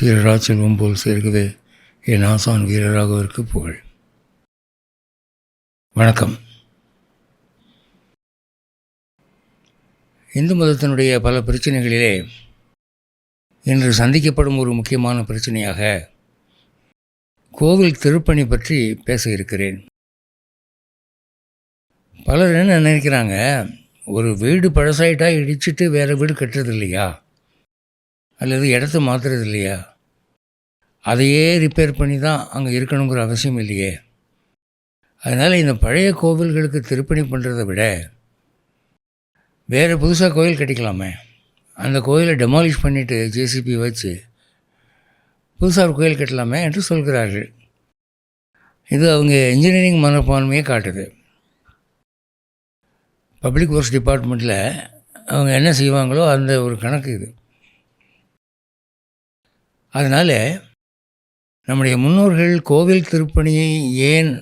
சீரரா செல்வம் போல் சேர்க்குது என் ஆசான் வீரராகவிற்கு புகழ். வணக்கம். இந்து மதத்தினுடைய பல பிரச்சனைகளிலே இன்று சந்திக்கப்படும் ஒரு முக்கியமான பிரச்சனையாக கோவில் திருப்பணி பற்றி பேச இருக்கிறேன். பலர் என்ன நினைக்கிறாங்க ஒரு வீடு பழசாயிட்டா இடிச்சிட்டு வேறு வீடு கட்டுறது இல்லையா அல்லது இடத்த மாற்றுறது இல்லையா அதையே ரிப்பேர் பண்ணி தான் அங்கே இருக்கணுங்கிற அவசியம் இல்லையே. அதனால் இந்த பழைய கோவில்களுக்கு திருப்பணி பண்ணுறதை விட வேறு புதுசாக கோயில் கட்டிக்கலாமே. அந்த கோயிலை டெமாலிஷ் பண்ணிவிட்டு ஜேசிபி வச்சு புதுசாக ஒரு கோயில் கட்டலாமே என்று சொல்கிறார்கள். இது அவங்க இன்ஜினியரிங் மனப்பான்மையை காட்டுது. பப்ளிக் ஒர்க்ஸ் டிபார்ட்மெண்ட்டில் அவங்க என்ன செய்வாங்களோ அந்த ஒரு கணக்கு இது. அதனால் நம்முடைய முன்னோர்கள் கோவில் திருப்பணியை ஏன்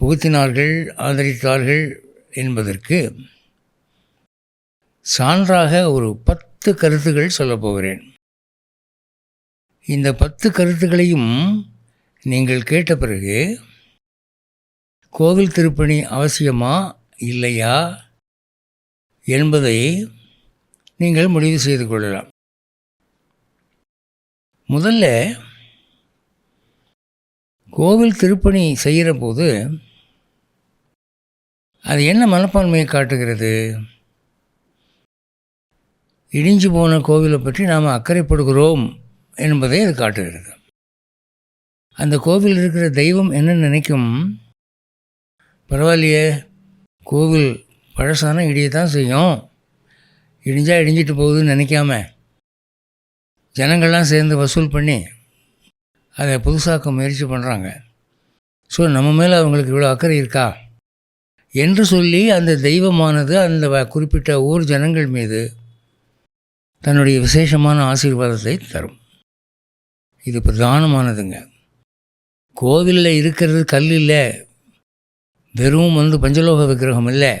புகுத்தினார்கள் ஆதரித்தார்கள் என்பதற்கு சான்றாக ஒரு பத்து கருத்துகள் சொல்லப் போகிறேன். இந்த பத்து கருத்துக்களையும் நீங்கள் கேட்ட பிறகு கோவில் திருப்பணி அவசியமா இல்லையா என்பதை நீங்கள் முடிவு செய்து கொள்ளலாம். முதல்ல கோவில் திருப்பணி செய்கிற போது அது என்ன மனப்பான்மையை காட்டுகிறது? இடிஞ்சு போன கோவிலை பற்றி நாம் அக்கறைப்படுகிறோம் என்பதை அது காட்டுகிறது. அந்த கோவில் இருக்கிற தெய்வம் என்ன நினைக்கும்? பரவாயில்லையே கோவில் பழசான இடியை தான் செய்யும். இடிஞ்சால் இடிஞ்சிட்டு போகுதுன்னு நினைக்காம. ஜனங்கள்லாம் சேர்ந்து வசூல் பண்ணி அதை புதுசாக்க முயற்சி பண்ணுறாங்க ஸோ நம்ம மேலே அவங்களுக்கு இவ்வளோ அக்கறை இருக்கா? என்று சொல்லி அந்த தெய்வமானது அந்த குறிப்பிட்ட ஊர் ஜனங்கள் மீது தன்னுடைய விசேஷமான ஆசீர்வாதத்தை தரும். இது பிரதானமானதுங்க. கோவிலில் இருக்கிறது கல் இல்லை. வெறும் வந்து பஞ்சலோக விக்கிரகம் இல்லை.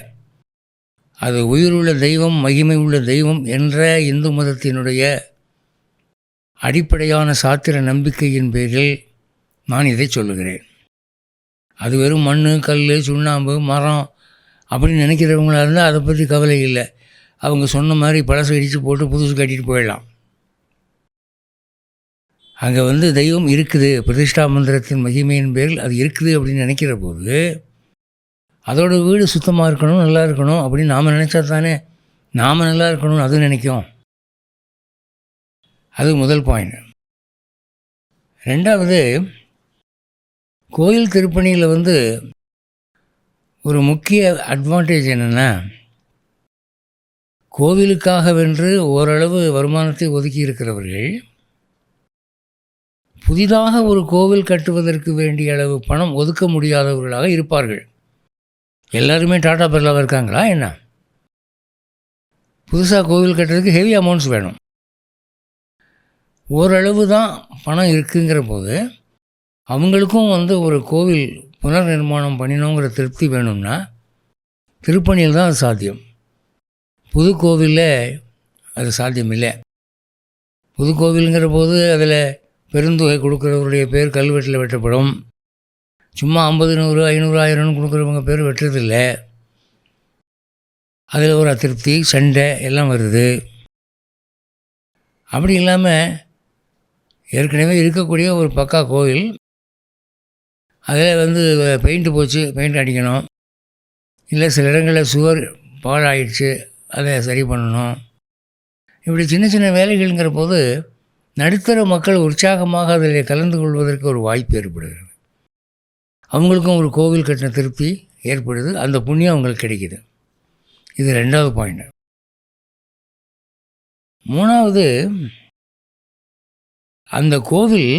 அது உயிருள்ள தெய்வம் மகிமை உள்ள தெய்வம் என்ற இந்து மதத்தினுடைய அடிப்படையான சாத்திர நம்பிக்கையின் பேரில் நான் இதை சொல்லுகிறேன். அது வெறும் மண் கல் சுண்ணாம்பு மரம் அப்படின்னு நினைக்கிறவங்களாக இருந்தால் அதை பற்றி கவலை இல்லை. அவங்க சொன்ன மாதிரி பழசு இடித்து போட்டு புதுசு கட்டிட்டு போயிடலாம். அங்கே வந்து தெய்வம் இருக்குது. பிரதிஷ்டா மந்திரத்தின் மகிமையின் பேரில் அது இருக்குது அப்படின்னு நினைக்கிற போது அதோட வீடு சுத்தமாக இருக்கணும் நல்லா இருக்கணும் அப்படின்னு நாம் நினச்சா தானே நாம் நல்லா இருக்கணும்னு அது நினைக்கும். அது முதல் பாயிண்ட் ரெண்டாவது கோயில் திருப்பணியில் வந்து ஒரு முக்கிய அட்வான்டேஜ் என்னென்னா கோவிலுக்காக வென்று ஓரளவு வருமானத்தை ஒதுக்கி இருக்கிறவர்கள் புதிதாக ஒரு கோவில் கட்டுவதற்கு வேண்டிய அளவு பணம் ஒதுக்க முடியாதவர்களாக இருப்பார்கள். எல்லாருமே டாடா பிர்லாவாக இருக்காங்களா என்ன? புதுசாக கோவில் கட்டுறதுக்கு ஹெவி அமௌண்ட்ஸ் வேணும். ஓரளவு தான் பணம் இருக்குங்கிற போது அவங்களுக்கும் வந்து ஒரு கோவில் புனர் நிர்மாணம் பண்ணினோங்கிற திருப்தி வேணும்னா திருப்பணியில் தான் அது சாத்தியம். புது கோவிலில் அது சாத்தியம் இல்லை. புது கோவிலுங்கிற போது அதில் பெருந்தொகை கொடுக்குறவருடைய பேர் கல்வெட்டில் வெட்டப்படும். சும்மா ஐம்பது நூறு ஐநூறு ஆயிரம்னு கொடுக்குறவங்க பேர் வெட்டுறதில்லை. அதில் ஒரு அதிருப்தி சண்டை எல்லாம் வருது. அப்படி இல்லாமல் ஏற்கனவே இருக்கக்கூடிய ஒரு பக்கா கோவில். அதில் வந்து பெயிண்ட்டு போச்சு பெயிண்ட் அடிக்கணும். இல்லை சில இடங்களில் சுவர் பாழாயிடுச்சு அதை சரி பண்ணணும். இப்படி சின்ன சின்ன வேலைகள்ங்கிற போது நடுத்தர மக்கள் உற்சாகமாக அதில் கலந்து கொள்வதற்கு ஒரு வாய்ப்பு ஏற்படுகிறது. அவங்களுக்கும் ஒரு கோவில் கட்டின திருப்தி ஏற்படுது அந்த புண்ணியம் அவங்களுக்கு கிடைக்கிது. இது ரெண்டாவது பாயிண்ட். மூணாவது அந்த கோவில்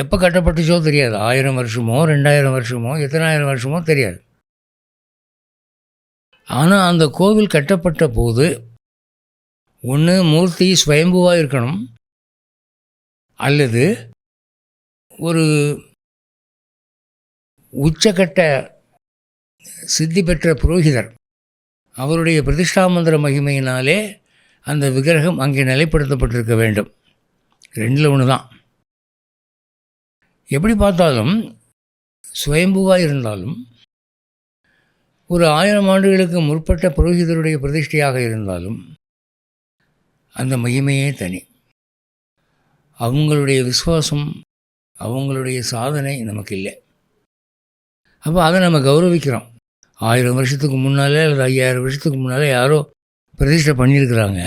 எப்போ கட்டப்பட்டுச்சோ தெரியாது. ஆயிரம் வருஷமோ ரெண்டாயிரம் வருஷமோ எத்தனாயிரம் வருஷமோ தெரியாது. ஆனால் அந்த கோவில் கட்டப்பட்ட போது ஒன்று மூர்த்தி ஸ்வயம்புவாக இருக்கணும். அல்லது ஒரு உச்சக்கட்ட சித்தி பெற்ற புரோகிதர் அவருடைய பிரதிஷ்டா மந்திர மகிமையினாலே அந்த விக்கிரகம் அங்கே நிலைப்படுத்தப்பட்டிருக்க வேண்டும். ரெண்டில் ஒன்று தான் எப்படி பார்த்தாலும் சுயம்புவாக இருந்தாலும் ஒரு ஆயிரம் ஆண்டுகளுக்கு முற்பட்ட புரோகிதருடைய பிரதிஷ்டையாக இருந்தாலும் அந்த மகிமையே தனி. அவங்களுடைய விசுவாசம் அவங்களுடைய சாதனை நமக்கு இல்லை அப்போ அதை நம்ம கௌரவிக்கிறோம். ஆயிரம் வருஷத்துக்கு முன்னாலே அல்லது ஐயாயிரம் வருஷத்துக்கு முன்னாலே யாரோ பிரதிஷ்டை பண்ணியிருக்கிறாங்க.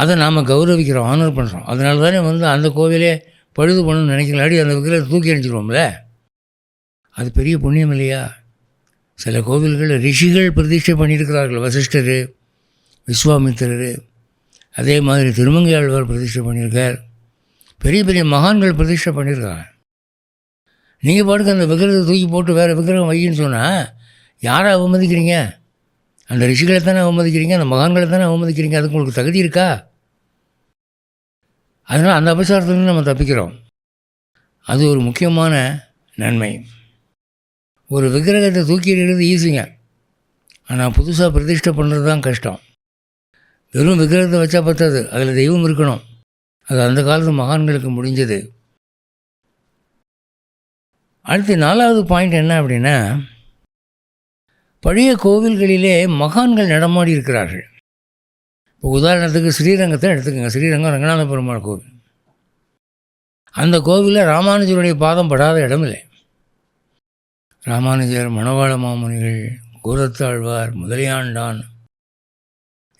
அதை நாம் கௌரவிக்கிறோம் ஆனர் பண்ணுறோம் அதனால தானே வந்து அந்த கோவிலே பழுது பண்ணணும்னு நினைக்கலாடி அந்த விக்கிரகத்தை தூக்கி அணிச்சிருவோம்ல அது பெரிய புண்ணியம் இல்லையா? சில கோவில்களில் ரிஷிகள் பிரதிஷ்டை பண்ணியிருக்கிறார்கள். வசிஷ்டர் விஸ்வாமித்திரர் அதே மாதிரி திருமங்கையாழ்வார் பிரதிஷ்டை பண்ணியிருக்கார். பெரிய பெரிய மகான்கள் பிரதிஷ்டை பண்ணியிருக்காங்க. நீங்கள் பாட்டுக்கு அந்த விக்கிரகத்தை தூக்கி போட்டு வேறு விக்கிரகம் வையின்னு சொன்னால் யாரை அவமதிக்கிறீங்க? அந்த ரிஷிகளை தானே அவமதிக்கிறீங்க? அந்த மகான்களை தானே அவமதிக்கிறீங்க? அதுக்கு உங்களுக்கு தகுதி இருக்கா? அதனால் அந்த அபசாரத்துலேருந்து நம்ம தப்பிக்கிறோம். அது ஒரு முக்கியமான நன்மை. ஒரு விக்கிரகத்தை தூக்கி ஈஸிங்க. ஆனால் புதுசாக பிரதிஷ்டை பண்ணுறது தான் கஷ்டம். வெறும் விக்கிரகத்தை வச்சா பத்தாது. அதில் தெய்வம் இருக்கணும். அது அந்த காலத்து மகான்களுக்கு முடிஞ்சது. அடுத்து நாலாவது பாயிண்ட் என்ன அப்படின்னா பழைய கோவில்களிலே மகான்கள் நடமாடி இருக்கிறார்கள். இப்போ உதாரணத்துக்கு ஸ்ரீரங்கத்தை எடுத்துக்கோங்க. ஸ்ரீரங்கம் ரங்கநாத பெருமாள் கோவில். அந்த கோவிலில் ராமானுஜருடைய பாதம் படாத இடமில்லை ராமானுஜர் மணவாள மாமுனிகள் கூரத்தாழ்வார் முதலியாண்டான்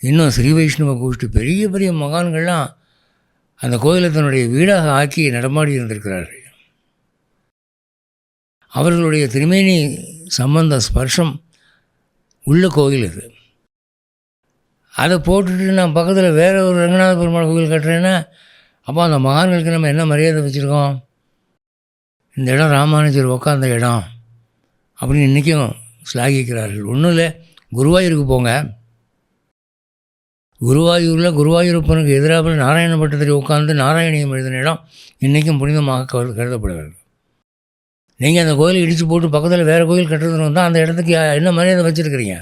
இன்னும் ஸ்ரீ வைஷ்ணவ கோஷ்டி பெரிய பெரிய மகான்கள்லாம் அந்த கோவிலை தன்னுடைய வீடாக ஆக்கி நடமாடி இருந்திருக்கிறார்கள். அவர்களுடைய திருமேனி சம்பந்த ஸ்பர்ஷம் உள்ள கோவில் இது. அதை போட்டுட்டு நான் பக்கத்தில் வேறு ஒரு ரங்கநாத பெருமாள் கோயில் கட்டுறேன்னா அப்போ அந்த மகான்களுக்கு நம்ம என்ன மரியாதை வச்சுருக்கோம்? இந்த இடம் ராமானுஜர் உட்காந்த இடம் அப்படின்னு இன்றைக்கும் ஸ்லாகிக்கிறார்கள் ஒன்றும் இல்லை குருவாயூருக்கு போங்க. குருவாயூரில் குருவாயூரப்பனுக்கு எதிராக நாராயண பட்டத்திரி உட்காந்து நாராயணியம் எழுதின இடம் இன்றைக்கும் புனிதமாக கருதப்படுகிறது. நீங்கள் அந்த கோயிலை இடித்து போட்டு பக்கத்தில் வேறு கோயில் கட்டுறதுன்னு வந்தால் அந்த இடத்துக்கு என்ன மரியாதை வச்சுருக்கிறீங்க?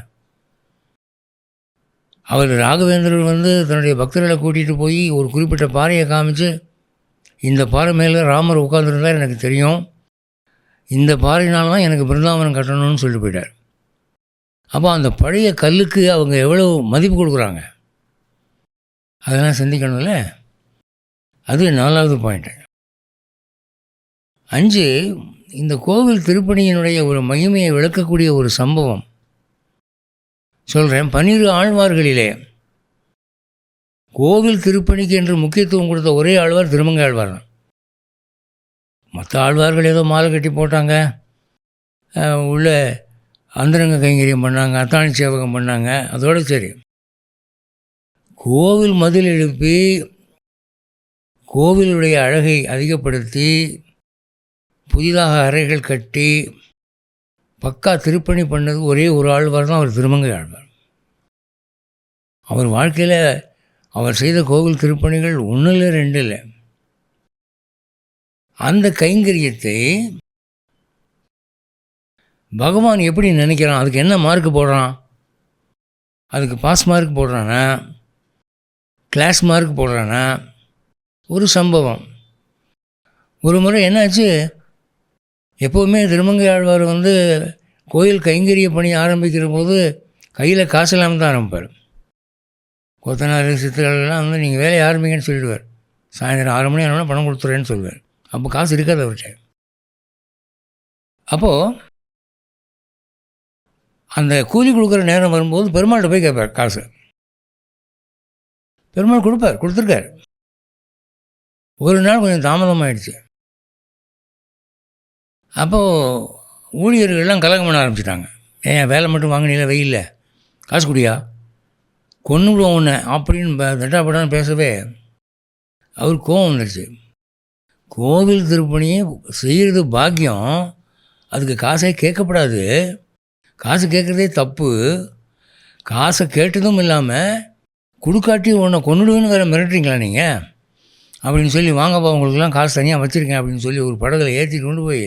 அவர் ராகவேந்திரர் வந்து தன்னுடைய பக்தர்களை கூட்டிகிட்டு போய் ஒரு குறிப்பிட்ட பாறையை காமிச்சு இந்த பாறை மேலே ராமர் உட்காந்துருந்தார் எனக்கு தெரியும். இந்த பாறையினால தான் எனக்கு பிருந்தாவனம் கட்டணும்னு சொல்லிட்டு போயிட்டார். அப்போ அந்த பழைய கல்லுக்கு அவங்க எவ்வளோ மதிப்பு கொடுக்குறாங்க? அதெல்லாம் சிந்திக்கணும்ல? அது நாலாவது பாயிண்ட்டு அஞ்சு இந்த கோவில் திருப்பணியினுடைய ஒரு மகிமையை விளக்கக்கூடிய ஒரு சம்பவம். சொல்கிறேன் பன்னிரு ஆழ்வார்களிலே கோவில் திருப்பணிக்கு என்று முக்கியத்துவம் கொடுத்த ஒரே ஆழ்வார் திருமங்க ஆழ்வார் தான் மற்ற ஆழ்வார்கள் ஏதோ மாலை கட்டி போட்டாங்க. உள்ள அந்தரங்க கைங்கரியம் பண்ணாங்க அத்தாணி சேவகம் பண்ணாங்க அதோடு சரி. கோவில் மதில் எழுப்பி கோவிலுடைய அழகை அதிகப்படுத்தி புதிதாக அறைகள் கட்டி பக்கா திருப்பணி பண்ணது ஒரே ஒரு ஆழ்வார் தான் அவர் திருமங்கை ஆழ்வார் அவர் வாழ்க்கையில் அவர் செய்த கோவில் திருப்பணிகள் ஒன்றும் இல்லை ரெண்டு இல்லை அந்த கைங்கரியத்தை பகவான் எப்படி நினைக்கிறான்? அதுக்கு என்ன மார்க் போடுறான்? அதுக்கு பாஸ் மார்க் போடுறானா? கிளாஸ் மார்க் போடுறானா? ஒரு சம்பவம். ஒரு முறை என்னாச்சு? எப்போவுமே திருமங்கை ஆழ்வார் வந்து கோயில் கைங்கரிய பணி ஆரம்பிக்கிற போது கையில் காசு இல்லாமல் தான் ஆரம்பிப்பார். கொத்தனார் சித்தர்கள்லாம் வந்து நீங்கள் வேலையை ஆரம்பிங்கன்னு சொல்லிடுவார். சாயந்தரம் ஆறு மணி ஆனால் பணம் கொடுத்துறேன்னு சொல்லுவார். அப்போ காசு இருக்காது அவர்கிட்ட. அப்போது அந்த கூலி கொடுக்குற நேரம் வரும்போது பெருமாள்கிட்ட போய் கேட்பார் காசு. பெருமாள் கொடுப்பார் கொடுத்துருக்கார். ஒரு நாள் கொஞ்சம் தாமதமாகிடுச்சு அப்போது ஊழியர்கள்லாம் கலகம் பண்ண ஆரம்பிச்சிட்டாங்க. ஏன் வேலை மட்டும் வாங்கினீங்கள? வெயில்ல காசு குடியா? கொண்டு விடுவோம் உன்னை. அப்படின்னு தட்டாப்படான்னு பேசவே அவர் கோவம் வந்துடுச்சு கோவில் திருப்பணியை செய்கிறது பாக்கியம். அதுக்கு காசே கேட்கப்படாது. காசு கேட்குறதே தப்பு. காசை கேட்டதும் இல்லாமல் கொடுக்காட்டி உன்னை கொண்டுடுவேன்னு வேறு மிரட்டுறீங்களா நீங்கள் அப்படின்னு சொல்லி வாங்கப்பா உங்களுக்குலாம் காசு தனியாக வச்சுருக்கேன் அப்படின்னு சொல்லி ஒரு படகுல ஏற்றிட்டு கொண்டு போய்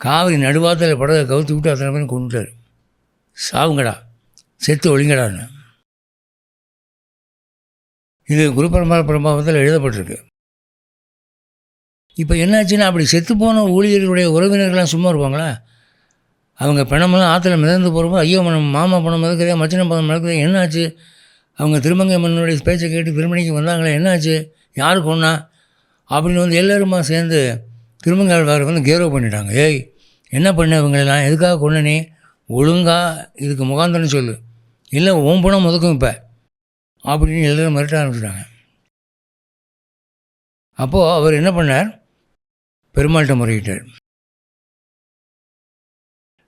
காவிரி நடுவாத்தில் படகை கவுத்து விட்டு அத்தனை பேரும் கொண்டுட்டார். சாவுங்கடா செத்து ஒழிங்கடான்னு இது குருபரம்பர பிரபாவத்தில் எழுதப்பட்டிருக்கு. இப்போ என்னாச்சுன்னா அப்படி செத்துப்போன ஊழியர்களுடைய உறவினர்கள்லாம் சும்மா இருப்பாங்களா? அவங்க பிணமெல்லாம் ஆற்றுல மிதந்து போகிறப்போ ஐயோ மனம் மாமா பணம் மிதக்குதே மச்சின பணம் மிதக்குதே என்னாச்சு? அவங்க திருமங்கை மன்னனுடைய பேச்சை கேட்டு திருமணிக்கு வந்தாங்களே என்னாச்சு? யாருக்கு ஒன்றா அப்படின்னு வந்து எல்லோருமா சேர்ந்து திருமங்காழ்வாரை வந்து கேரோ பண்ணிட்டாங்க. ஏய் என்ன பண்ண இவங்களெல்லாம்? எதுக்காக கொண்டனே ஒழுங்காக இதுக்கு முகாந்தன்னு சொல்லு. இல்லை ஓம் பணம் முதக்கும் இப்போ. அப்படின்னு எல்லோரும் மிரட்ட ஆரம்பிச்சிட்டாங்க. அப்போது அவர் என்ன பண்ணார்? பெருமாள்கிட்ட முறையிட்டார்.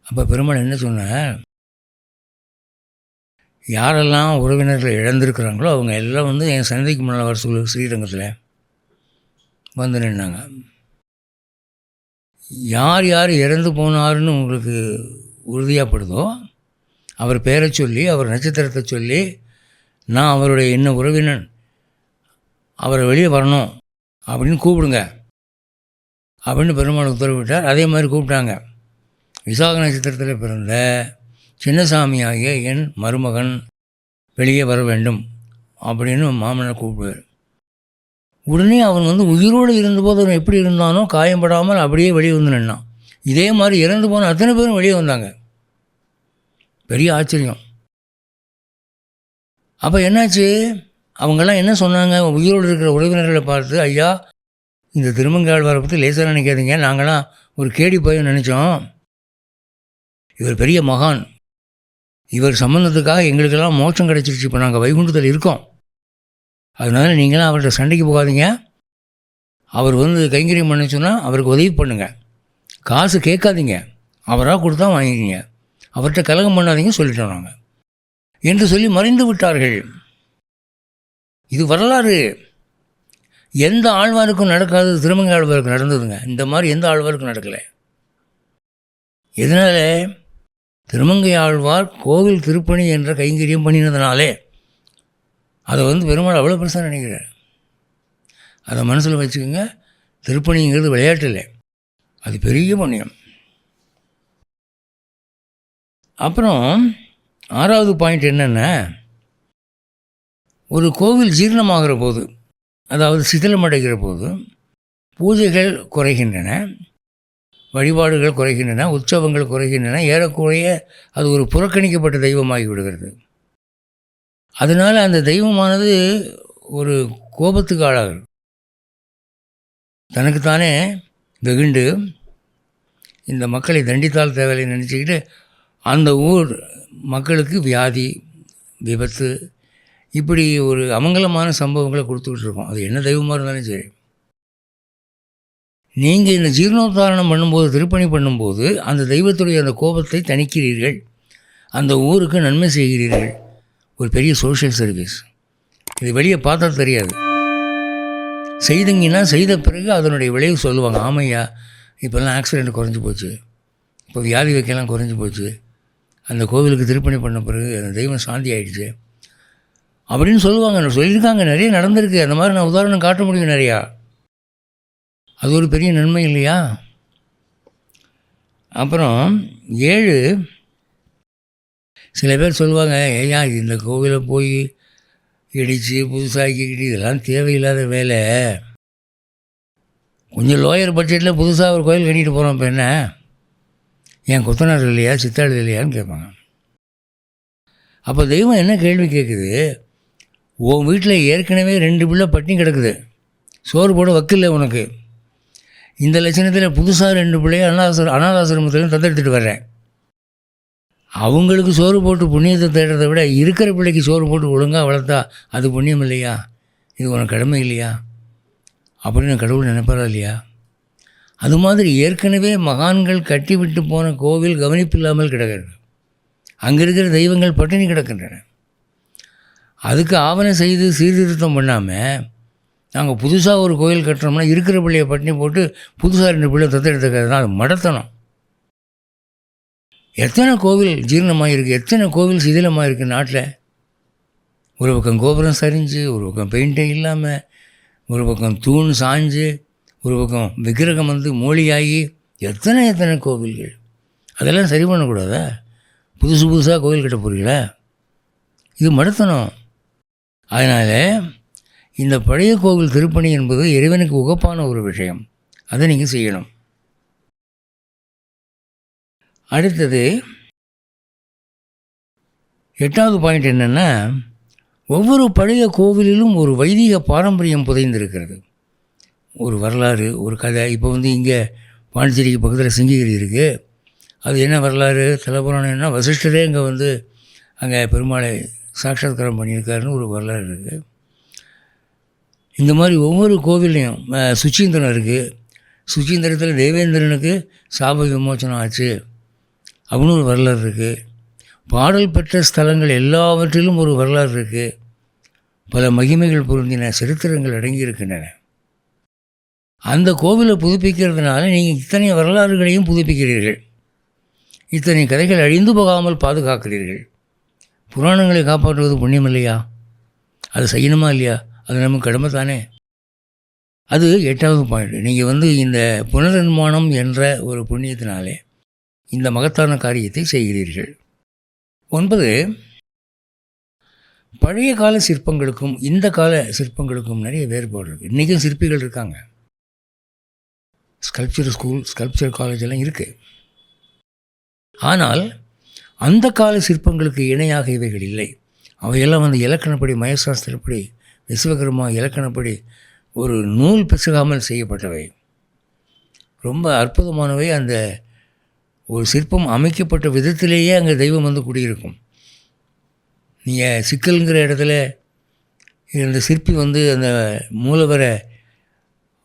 அப்போ பெருமாள் என்ன சொன்னார்? யாரெல்லாம் உறவினர்கள் இழந்திருக்கிறாங்களோ அவங்க எல்லாம் வந்து என் சந்தைக்கு முன்னால் வர சொல்லு ஸ்ரீரங்கத்தில். வந்து நின்னாங்க. யார் யார் இறந்து போனாருன்னு உங்களுக்கு உறுதியாகப்படுதோ அவர் பேரை சொல்லி அவர் நட்சத்திரத்தை சொல்லி நான் அவருடைய என்ன உறவினன் அவரை வெளியே வரணும் அப்படின்னு கூப்பிடுங்க. அப்படின்னு பெருமாள் உத்தரவிட்டார் அதே மாதிரி கூப்பிட்டாங்க. விசாக நட்சத்திரத்தில் பிறந்த சின்னசாமி ஆகிய என் மருமகன் வெளியே வர வேண்டும் அப்படின்னு மாமனார் கூப்பிடுவார். உடனே அவன் வந்து உயிரோடு இருந்தபோது அவன் எப்படி இருந்தானோ காயம்படாமல் அப்படியே வெளியே வந்து நின்னான். இதே மாதிரி இறந்து போன அத்தனை பேரும் வெளியே வந்தாங்க. பெரிய ஆச்சரியம். அப்போ என்னாச்சு? அவங்கெல்லாம் என்ன சொன்னாங்க? உயிரோடு இருக்கிற உறவினர்களை பார்த்து ஐயா இந்த திருமங்காழ்வாரை பற்றி லேசாக நினைக்காதீங்க. நாங்களாம் ஒரு கேடி போய் நினச்சோம். இவர் பெரிய மகான். இவர் சம்மந்தத்துக்காக எங்களுக்கெல்லாம் மோட்சம் கிடச்சிருச்சு. இப்போ நாங்கள் வைகுண்டத்தில் இருக்கோம். அதனால் நீங்களாம் அவர்கிட்ட சண்டைக்கு போகாதீங்க. அவர் வந்து கைங்கரியம் பண்ண சொன்னால் அவருக்கு உதவி பண்ணுங்கள் காசு கேட்காதீங்க. அவராக கொடுத்தா வாங்கிக்கிங்க. அவர்கிட்ட கலகம் பண்ணாதீங்க சொல்லிட்டோம் நாங்கள் என்று சொல்லி மறைந்து விட்டார்கள். இது வரலாறு. எந்த ஆழ்வாருக்கும் நடக்காதது திருமங்க ஆழ்வாருக்கு நடந்ததுங்க. இந்த மாதிரி எந்த ஆழ்வாருக்கும் நடக்கலை. எதனால்? திருமங்கை ஆழ்வார் கோவில் திருப்பணி என்ற கைங்கரியம் பண்ணினதுனாலே. அதை வந்து பெருமாள் அவ்வளோ பெருசாக நினைக்கிறார். அதை மனசில் வச்சுக்கோங்க திருப்பணிங்கிறது விளையாட்டு இல்லை. அது பெரிய புண்ணியம். அப்புறம் ஆறாவது பாயிண்ட் என்னென்ன ஒரு கோவில் ஜீரணமாகிற போது அதாவது சிதிலமடைகிற போது பூஜைகள் குறைகின்றன வழிபாடுகள் குறைகின்றன உற்சவங்கள் குறைகின்றன ஏறக்குறைய அது ஒரு புறக்கணிக்கப்பட்ட தெய்வமாகி விடுகிறது. அதனால் அந்த தெய்வமானது ஒரு கோபத்துக்கு ஆளாகும் தனக்குத்தானே வெகுண்டு இந்த மக்களை தண்டித்தால் தேவையில்லை நினச்சிக்கிட்டு அந்த ஊர் மக்களுக்கு வியாதி விபத்து இப்படி ஒரு அமங்கலமான சம்பவங்களை கொடுத்துக்கிட்டு இருக்கோம் அது என்ன தெய்வமாக இருந்தாலும் சரி. நீங்கள் இந்த ஜீர்ணோத்தாரணம் பண்ணும்போது திருப்பணி பண்ணும்போது அந்த தெய்வத்துடைய அந்த கோபத்தை தணிக்கிறீர்கள். அந்த ஊருக்கு நன்மை செய்கிறீர்கள். ஒரு பெரிய சோஷியல் சர்வீஸ் இது வெளியே பார்த்தா தெரியாது. செய்தீங்கன்னா செய்த பிறகு அதனுடைய விளைவு சொல்லுவாங்க. ஆமையா இப்போல்லாம் ஆக்சிடெண்ட் குறைஞ்சி போச்சு. இப்போ வியாதி வைக்கலாம் குறைஞ்சி போச்சு. அந்த கோவிலுக்கு திருப்பணி பண்ண பிறகு அந்த தெய்வம் சாந்தி ஆயிடுச்சு. அப்படின்னு சொல்லுவாங்க. சொல்லியிருக்காங்க. நிறைய நடந்திருக்கு. அந்த மாதிரி நான் உதாரணம் காட்ட முடியும் நிறையா. அது ஒரு பெரிய நன்மை இல்லையா? அப்புறம் ஏழு சில பேர் சொல்லுவாங்க ஏன் இந்த கோவிலை போய் இடித்து புதுசாக்கிக்கிட்டு இதெல்லாம் தேவையில்லாத வேலை. கொஞ்சம் லோயர் பட்ஜெட்டில் புதுசாக ஒரு கோயில் கட்டிட்டு போகிறோம் இப்போ என்ன? என் கொத்தனார் இல்லையா சித்தாடு இல்லையான்னு கேட்பாங்க. அப்போ தெய்வம் என்ன கேள்வி கேட்குது? உன் வீட்டில் ஏற்கனவே ரெண்டு பிள்ளை பட்டினி கிடக்குது. சோறு போட வக்கில்லை உனக்கு. இந்த லட்சணத்தில் புதுசாக ரெண்டு பிள்ளைய அனாதாசிரமத்திலையும் அனாதாசிரமத்திலும் தத்தெடுத்துட்டு வர்றேன். அவங்களுக்கு சோறு போட்டு புண்ணியத்தை தேடுறதை விட இருக்கிற பிள்ளைக்கு சோறு போட்டு ஒழுங்காக வளர்த்தா அது புண்ணியம் இல்லையா? இது உனக்கு கடமை இல்லையா? அப்படின்னு கடவுள் நினைப்பாரா இல்லையா? அது மாதிரி ஏற்கனவே மகான்கள் கட்டி விட்டு போன கோவில் கவனிப்பில்லாமல் கிடக்கிறது. அங்கே இருக்கிற தெய்வங்கள் பட்டினி கிடக்கின்றன. அதுக்கு ஆவணம் செய்து சீர்திருத்தம் பண்ணாமல் நாங்கள் புதுசாக ஒரு கோயில் கட்டுறோம்னா இருக்கிற பிள்ளையை பட்டினி போட்டு புதுசாக ரெண்டு பிள்ளை தத்தெடுத்துக்கிறது தான் அது மடத்தனம். எத்தனை கோவில் ஜீரணமாக இருக்குது எத்தனை கோவில் சிதிலமாக இருக்குது நாட்டில்? ஒரு பக்கம் கோபுரம் சரிஞ்சு ஒரு பக்கம் பெயிண்டே இல்லாமல் ஒரு பக்கம் தூண் சாஞ்சு ஒரு பக்கம் விக்கிரகம் வந்து மூலியாகி எத்தனை எத்தனை கோவில்கள்? அதெல்லாம் சரி பண்ணக்கூடாதா? புதுசு புதுசாக கோவில் கட்ட போகிறீங்களா இது மடத்தனம். அதனால் இந்த பழைய கோவில் திருப்பணி என்பது இறைவனுக்கு உகப்பான ஒரு விஷயம். அதை நீங்கள் செய்யணும். அடுத்தது எட்டாவது பாயிண்ட் என்னென்னா ஒவ்வொரு பழைய கோவிலிலும் ஒரு வைதிக பாரம்பரியம் புதைந்திருக்கிறது. ஒரு வரலாறு ஒரு கதை. இப்போ வந்து இங்கே பாண்டிச்சேரிக்கு பக்கத்தில் சிங்ககிரி இருக்குது அது என்ன வரலாறு? தலைப்புறான என்ன வசிஷ்டரே இங்கே வந்து அங்கே பெருமாளை சாட்சாத்காரம் பண்ணியிருக்காருன்னு ஒரு வரலாறு இருக்குது இந்த மாதிரி ஒவ்வொரு கோவிலையும் சுச்சீந்திரம் இருக்குது சுச்சீந்திரத்தில் தேவேந்திரனுக்கு சாப விமோச்சனம் ஆச்சு. அப்படின்னு ஒரு வரலாறு இருக்குது பாடல் பெற்ற ஸ்தலங்கள் எல்லாவற்றிலும் ஒரு வரலாறு இருக்குது பல மகிமைகள் பொருந்தின சரித்திரங்கள் அடங்கியிருக்கின்றன. அந்த கோவிலை புதுப்பிக்கிறதுனால நீங்கள் இத்தனை வரலாறுகளையும் புதுப்பிக்கிறீர்கள். இத்தனை கதைகள் அழிந்து போகாமல் பாதுகாக்கிறீர்கள். புராணங்களை காப்பாற்றுவது புண்ணியம் இல்லையா அது செய்யணுமா இல்லையா? அது நமக்கு கடமை தானே. அது எட்டாவது பாயிண்ட் நீங்கள் வந்து இந்த புனர்நிர்மாணம் என்ற ஒரு புண்ணியத்தினாலே இந்த மகத்தான காரியத்தை செய்கிறீர்கள். ஒன்பது பழைய கால சிற்பங்களுக்கும் இந்த கால சிற்பங்களுக்கும் நிறைய வேறுபாடு இருக்குது இன்றைக்கும் சிற்பிகள் இருக்காங்க. ஸ்கல்ப்சர் ஸ்கூல் ஸ்கல்ப்சர் காலேஜ் எல்லாம் இருக்குது ஆனால் அந்த கால சிற்பங்களுக்கு இணையாக இவைகள் இல்லை. அவையெல்லாம் வந்து இலக்கணப்படி மயசாஸ்திரப்படி விஸ்வகர்மா இலக்கணப்படி ஒரு நூல் பிசகாமல் செய்யப்பட்டவை. ரொம்ப அற்புதமானவை. அந்த ஒரு சிற்பம் அமைக்கப்பட்ட விதத்திலேயே அங்கே தெய்வம் வந்து குடியிருக்கும். நீங்கள் சிக்கல்ங்கிற இடத்துல இந்த சிற்பி வந்து அந்த மூலவரை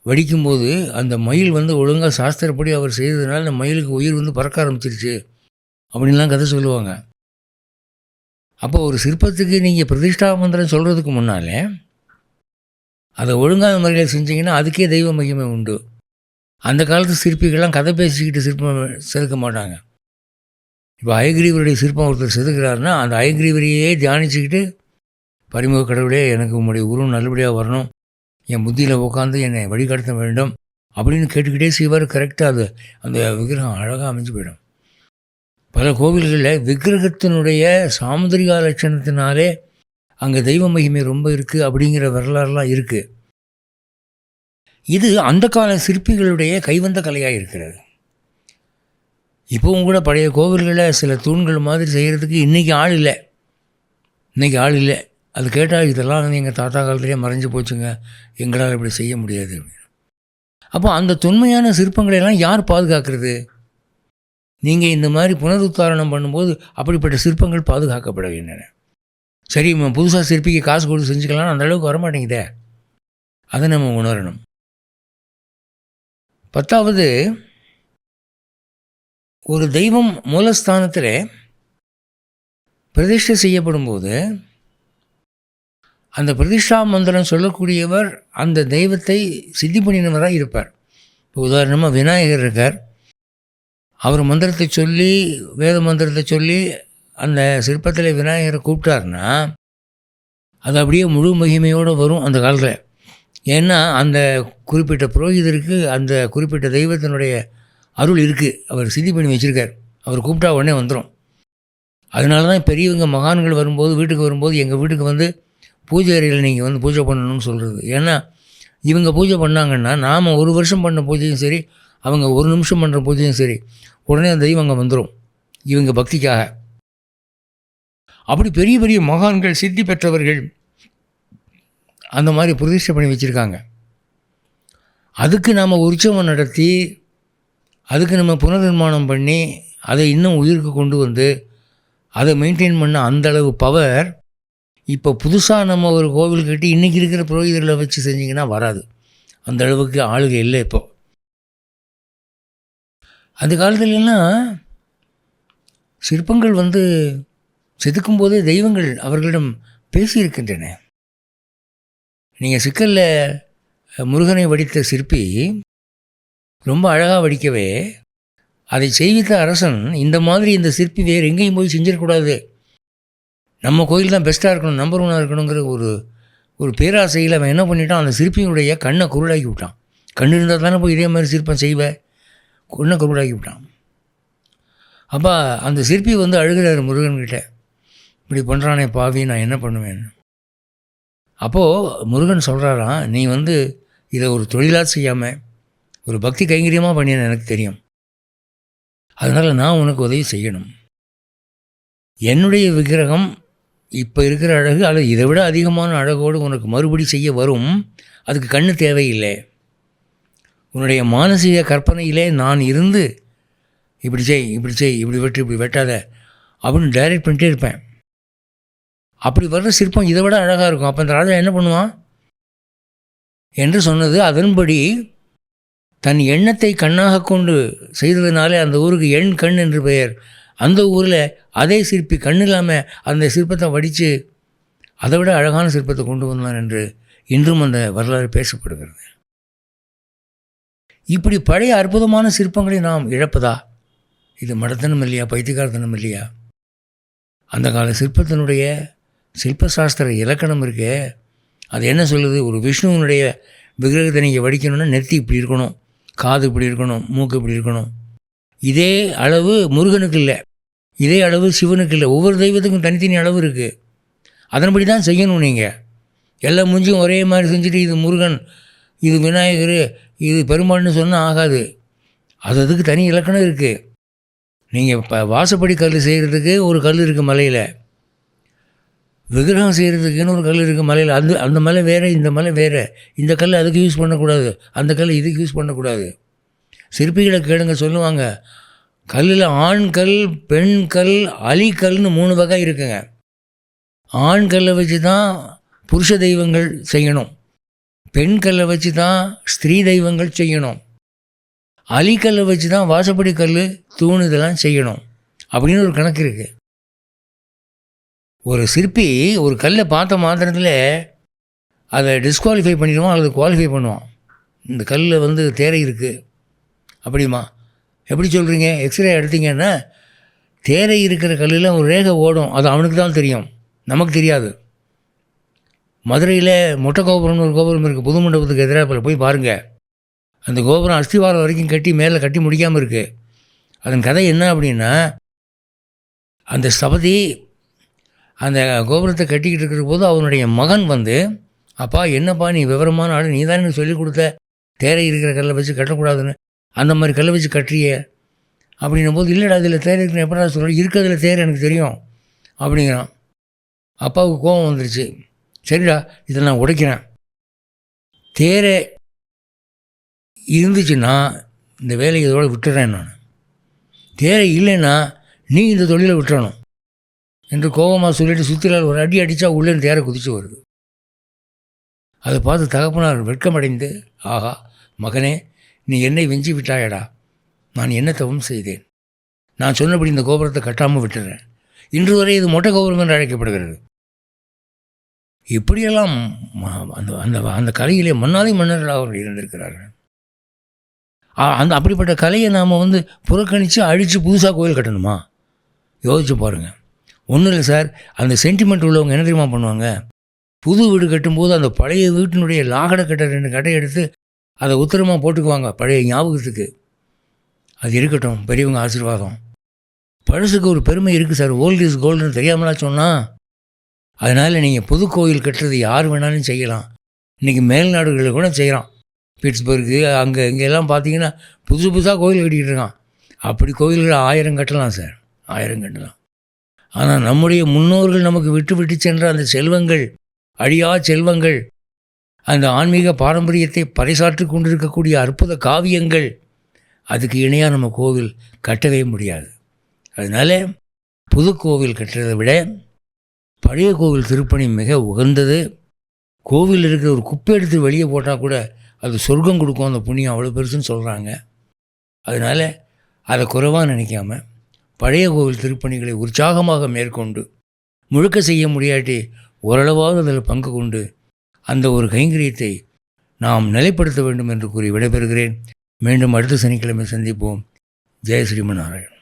வடிக்கும்போது அந்த மயில் வந்து ஒழுங்காக சாஸ்திரப்படி அவர் செய்ததுனால அந்த மயிலுக்கு உயிர் வந்து பறக்க ஆரம்பிச்சிருச்சு அப்படின்லாம் கதை சொல்லுவாங்க. அப்போ ஒரு சிற்பத்துக்கு நீங்கள் பிரதிஷ்டா மந்திரம் சொல்கிறதுக்கு முன்னாலே அதை ஒழுங்கான முறையில் செஞ்சீங்கன்னா அதுக்கே தெய்வ மகிமை உண்டு. அந்த காலத்து சிற்பிகள்லாம் கதை பேசிக்கிட்டு சிற்பம் செதுக்க மாட்டாங்க. இப்போ அயகிரிவருடைய சிற்பம் ஒருத்தர் செதுக்கிறாருன்னா அந்த அயகிரிவரையே தியானிச்சுக்கிட்டு பரிமுக கடவுளே எனக்கு உங்களுடைய உருவம் நல்லபடியாக வரணும். என் புத்தியில் உட்காந்து என்னை வழிகாட்ட வேண்டும். அப்படின்னு கேட்டுக்கிட்டே செய்வார். கரெக்டாக அது. அந்த விக்கிரகம் அழகாக அமைஞ்சு போயிடும். பல கோவில்களில் விக்கிரகத்தினுடைய சாமுதிரிகா லட்சணத்தினாலே அங்கே தெய்வ மகிமை ரொம்ப இருக்குது அப்படிங்கிற வரலாறுலாம் இருக்குது இது அந்த கால சிற்பிகளுடைய கைவந்த கலையாக இருக்கிறது இப்போவும் கூட பழைய கோவில்களில் சில தூண்கள் மாதிரி செய்கிறதுக்கு இன்றைக்கி ஆள் இல்லை. இன்றைக்கி ஆள் இல்லை. அது கேட்டால் இதெல்லாம் வந்து எங்கள் தாத்தா காலத்திலே மறைஞ்சு போச்சுங்க. எங்களால் இப்படி செய்ய முடியாது அப்படின்னு. அப்போ அந்த தொன்மையான சிற்பங்களை எல்லாம் யார் பாதுகாக்கிறது? நீங்கள் இந்த மாதிரி புனருத்தாரணம் பண்ணும்போது அப்படிப்பட்ட சிற்பங்கள் பாதுகாக்கப்படுகின்றன சரி புதுசாக சிற்பிக்கு காசு கொடுத்து செஞ்சுக்கலாம் அந்த அளவுக்கு வரமாட்டேங்குதே. அதை நம்ம உணரணும். பத்தாவது ஒரு தெய்வம் மூலஸ்தானத்தில் பிரதிஷ்டை செய்யப்படும் போது அந்த பிரதிஷ்டா மந்திரம் சொல்லக்கூடியவர் அந்த தெய்வத்தை சித்தி பண்ணினவராக இருப்பார். இப்போ உதாரணமாக விநாயகர் இருக்கார். அவர் மந்திரத்தை சொல்லி வேத மந்திரத்தை சொல்லி அந்த சிற்பத்தில் விநாயகரை கூப்பிட்டாருன்னா அது அப்படியே முழு மகிமையோடு வரும் அந்த காலத்தில். ஏன்னா அந்த குறிப்பிட்ட புரோகிதருக்கு அந்த குறிப்பிட்ட தெய்வத்தினுடைய அருள் இருக்குது அவர் சித்தி பண்ணி வச்சுருக்கார். அவர் கூப்பிட்டா உடனே வந்துடும் அதனால தான் பெரியவங்க மகான்கள் வரும்போது வீட்டுக்கு வரும்போது எங்கள் வீட்டுக்கு வந்து பூஜை அறையில் நீங்கள் வந்து பூஜை பண்ணணும்னு சொல்கிறது ஏன்னா இவங்க பூஜை பண்ணாங்கன்னா நாம் ஒரு வருஷம் பண்ண பூஜையும் சரி அவங்க ஒரு நிமிஷம் பண்ணுற பூஜையும் சரி உடனே அந்த தெய்வம் அங்கே வந்துடும் இவங்க பக்திக்காக. அப்படி பெரிய பெரிய மகான்கள் சித்தி பெற்றவர்கள் அந்த மாதிரி பிரதிஷ்டை பண்ணி வச்சுருக்காங்க. அதுக்கு நாம் உற்சவம் நடத்தி அதுக்கு நம்ம புனர்நிர்மாணம் பண்ணி அதை இன்னும் உயிருக்கு கொண்டு வந்து அதை மெயின்டைன் பண்ண அந்தளவு பவர் இப்போ புதுசாக நம்ம ஒரு கோவில் கட்டி இன்றைக்கி இருக்கிற புரோகிதர்களை வச்சு செஞ்சிங்கன்னா வராது. அந்த அளவுக்கு ஆளுகை இல்லை இப்போது அந்த காலத்துலலாம் சிற்பங்கள் வந்து செதுக்கும் போதே தெய்வங்கள் அவர்களிடம் பேசியிருக்கின்றன. நீங்கள் சிக்கலில் முருகனை வடித்த சிற்பி ரொம்ப அழகாக வடிக்கவே அதை செய்வித்த அரசன் இந்த மாதிரி இந்த சிற்பி வேறு எங்கேயும் போய் செஞ்சிடக்கூடாது. நம்ம கோயில் தான் பெஸ்ட்டாக இருக்கணும் நம்பர் ஒன்னாக இருக்கணுங்கிற ஒரு ஒரு பேராசையில் அவன் என்ன பண்ணிட்டான்? அந்த சிற்பியினுடைய கண்ணை குருடாக்கி விட்டான். கண்ணு இருந்தால் தானே போய் இதே மாதிரி சிற்பம் செய்வேன் கண்ணை குருடாக்கி விட்டான். அப்போ அந்த சிற்பி வந்து அழுகிறார் முருகன்கிட்ட. இப்படி பண்ணுறானே பாவி நான் என்ன பண்ணுவேன் அப்போது முருகன் சொல்கிறாராம் நீ வந்து இதை ஒரு தொழிலாக செய்யாமல் ஒரு பக்தி கைங்கரியமாக பண்ணியன்னு எனக்கு தெரியும். அதனால் நான் உனக்கு உதவி செய்யணும். என்னுடைய விக்கிரகம் இப்போ இருக்கிற அழகு அல்லது இதை விட அதிகமான அழகோடு உனக்கு மறுபடி செய்ய வரும். அதுக்கு கண்ணு தேவையில்லை. உன்னுடைய மானசீக கற்பனையிலே நான் இருந்து இப்படி செய் இப்படி செய் இப்படி வெட்டு இப்படி வெட்டாத அப்படின்னு டைரக்ட் பண்ணிட்டே இருப்பேன். அப்படி வர்ற சிற்பம் இதை விட அழகாக இருக்கும். அப்போ அந்த ராஜா என்ன பண்ணுவான்? என்று சொன்னது அதன்படி தன் எண்ணத்தை கண்ணாக கொண்டு செய்ததுனாலே அந்த ஊருக்கு எண் கண் என்று பெயர். அந்த ஊரில் அதே சிற்பி கண் இல்லாமல் அந்த சிற்பத்தை வடித்து அதை விட அழகான சிற்பத்தை கொண்டு வந்தான் என்று இன்றும் அந்த வரலாறு பேசப்படுகிறது. இப்படி பழைய அற்புதமான சிற்பங்களை நாம் இழப்பதா? இது மடத்தனம் இல்லையா பைத்தியகாரத்தனம் இல்லையா அந்த கால சிற்பத்தினுடைய சில்பசாஸ்திர இலக்கணம் இருக்கே. அது என்ன சொல்லுது? ஒரு விஷ்ணுவனுடைய விக்கிரகத்தை நீங்கள் வடிக்கணும்னா நெத்தி இப்படி இருக்கணும் காது இப்படி இருக்கணும் மூக்கு இப்படி இருக்கணும். இதே அளவு முருகனுக்கு இல்லை. இதே அளவு சிவனுக்கு இல்லை. ஒவ்வொரு தெய்வத்துக்கும் தனித்தனி அளவு இருக்குது அதன்படி தான் செய்யணும் நீங்கள் எல்லா மூஞ்சியும் ஒரே மாதிரி செஞ்சுட்டு இது முருகன் இது விநாயகர் இது பெருமாள்னு சொன்னால் ஆகாது. அது அதுக்கு தனி இலக்கணம் இருக்குது நீங்கள் இப்போ வாசப்படி கல் செய்கிறதுக்கு ஒரு கல் இருக்குது மலையில். விக்கிரகம் செய்கிறதுக்குன்னு ஒரு கல் இருக்குது மலையில். அந்த அந்த மலை வேறு இந்த மலை வேறு. இந்த கல் அதுக்கு யூஸ் பண்ணக்கூடாது. அந்த கல் இதுக்கு யூஸ் பண்ணக்கூடாது. சிற்பிகளை கேளுங்க சொல்லுவாங்க. கல்லில் ஆண் கல் பெண் கல் அலிக்கல்னு மூணு வகை இருக்குங்க. ஆண் கல்லை வச்சு தான் புருஷ தெய்வங்கள் செய்யணும். பெண் கல்லை வச்சு தான் ஸ்திரீ தெய்வங்கள் செய்யணும். அலிக்கல்லை வச்சு தான் வாசப்படி கல் தூண் இதெல்லாம் செய்யணும். அப்படின்னு ஒரு கணக்கு இருக்குது ஒரு சிற்பி ஒரு கல்லை பார்த்த மாத்திரத்தில் அதை டிஸ்குவாலிஃபை பண்ணிடுவான் அல்லது குவாலிஃபை பண்ணுவான். இந்த கல்லில் வந்து தேரை இருக்குது அப்படிமா எப்படி சொல்கிறீங்க எக்ஸ்ரே எடுத்தீங்கன்னா தேரை இருக்கிற கல்லில் ஒரு ரேகை ஓடும். அது அவனுக்கு தான் தெரியும். நமக்கு தெரியாது. மதுரையில் மொட்டை கோபுரம்னு ஒரு கோபுரம் இருக்குது புது மண்டபத்துக்கு எதிராக போய் பாருங்கள் அந்த கோபுரம் அஸ்திவாரம் வரைக்கும் கட்டி மேலே கட்டி முடிக்காமல் இருக்குது அதன் கதை என்ன அப்படின்னா அந்த ஸ்தபதி அந்த கோபுரத்தை கட்டிக்கிட்டு இருக்கிற போது அவனுடைய மகன் வந்து அப்பா என்னப்பா நீ விவரமான ஆள் நீ தானே சொல்லிக் கொடுத்த? தேரை இருக்கிற கல்லை வச்சு கட்டக்கூடாதுன்னு. அந்த மாதிரி கல்லை வச்சு கட்டுறிய? அப்படின்னும் போது இல்லைடா அதில் தேர் இருக்கிற எப்படா சொல்கிற இருக்கிறதுல தேர் எனக்கு தெரியும். அப்படிங்கிறான். அப்பாவுக்கு கோபம் வந்துருச்சு. சரிடா இதை நான் உடைக்கிறேன். தேரை இருந்துச்சுன்னா இந்த வேலையை இதோட விட்டுறேன் நான். தேரை இல்லைன்னா நீ இந்த தொழிலை விட்டுறணும். என்று கோபமாக சொல்லிட்டு சுற்றிலால் ஒரு அடி அடித்தா உள்ளே தேர குதிச்சு வருது. அதை பார்த்து தகப்பனார் வெட்கமடைந்து ஆகா மகனே நீ என்னை வெஞ்சி விட்டாயடா. நான் என்ன தவம் செய்தேன். நான் சொன்னபடி இந்த கோபுரத்தை கட்டாமல் விட்டுறேன். இன்று வரை இது மொட்டை கோபுரம் என்று அழைக்கப்படுகிறது. இப்படியெல்லாம் அந்த அந்த அந்த கலையிலே மன்னாதி மன்னர்கள் அவர்கள் இருந்திருக்கிறார்கள். அந்த அப்படிப்பட்ட கலையை நாம் வந்து புறக்கணித்து அழித்து புதுசாக கோயில் கட்டணுமா? யோசிச்சு பாருங்கள் ஒன்றும் இல்லை சார். அந்த சென்டிமெண்ட் உள்ளவங்க என்ன தெரியுமா பண்ணுவாங்க? புது வீடு கட்டும்போது அந்த பழைய வீட்டினுடைய லாகடை கட்ட ரெண்டு கட்டை எடுத்து அதை உத்தரமாக போட்டுக்குவாங்க பழைய ஞாபகத்துக்கு. அது இருக்கட்டும் பெரியவங்க ஆசீர்வாதம். பழசுக்கு ஒரு பெருமை இருக்குது சார். ஓல்டு இஸ் கோல்டுன்னு தெரியாமலா சொன்னால் அதனால் நீங்கள் புது கோயில் கட்டுறது யார் வேணாலும் செய்யலாம். இன்றைக்கி மேல்நாடுகளில் கூட செய்கிறான் பிட்ஸ்பர்கு அங்கே இங்கெல்லாம் பார்த்தீங்கன்னா புதுசு புதுசாக கோயில் கட்டிக்கிட்டு இருக்கான். அப்படி கோயில்கள் ஆயிரம் கட்டலாம் சார். ஆயிரம் கட்டலாம். ஆனால் நம்முடைய முன்னோர்கள் நமக்கு விட்டு விட்டு சென்ற அந்த செல்வங்கள் அழியா செல்வங்கள் அந்த ஆன்மீக பாரம்பரியத்தை பறைசாற்றி கொண்டிருக்கக்கூடிய அற்புத காவியங்கள் அதுக்கு இணையாக நம்ம கோவில் கட்டவே முடியாது. அதனால் புது கோவில் கட்டுறதை விட பழைய கோவில் திருப்பணி மிக உகந்தது. கோவில் இருக்கிற ஒரு குப்பை எடுத்து வெளியே போட்டால் கூட அது சொர்க்கம் கொடுக்கும் அந்த புண்ணியம் அவ்வளோ பெருசுன்னு சொல்கிறாங்க அதனால் அதை குறைவாக நினைக்காம பழைய கோவில் திருப்பணிகளை உற்சாகமாக மேற்கொண்டு முழுக்க செய்ய முடியாட்டி ஓரளவாக அதில் பங்கு கொண்டு அந்த ஒரு கைங்கரியத்தை நாம் நிலைப்படுத்த வேண்டும் என்று கூறி விடைபெறுகிறேன். மீண்டும் அடுத்த சனிக்கிழமை சந்திப்போம். ஜெய ஸ்ரீமநாராயணன்.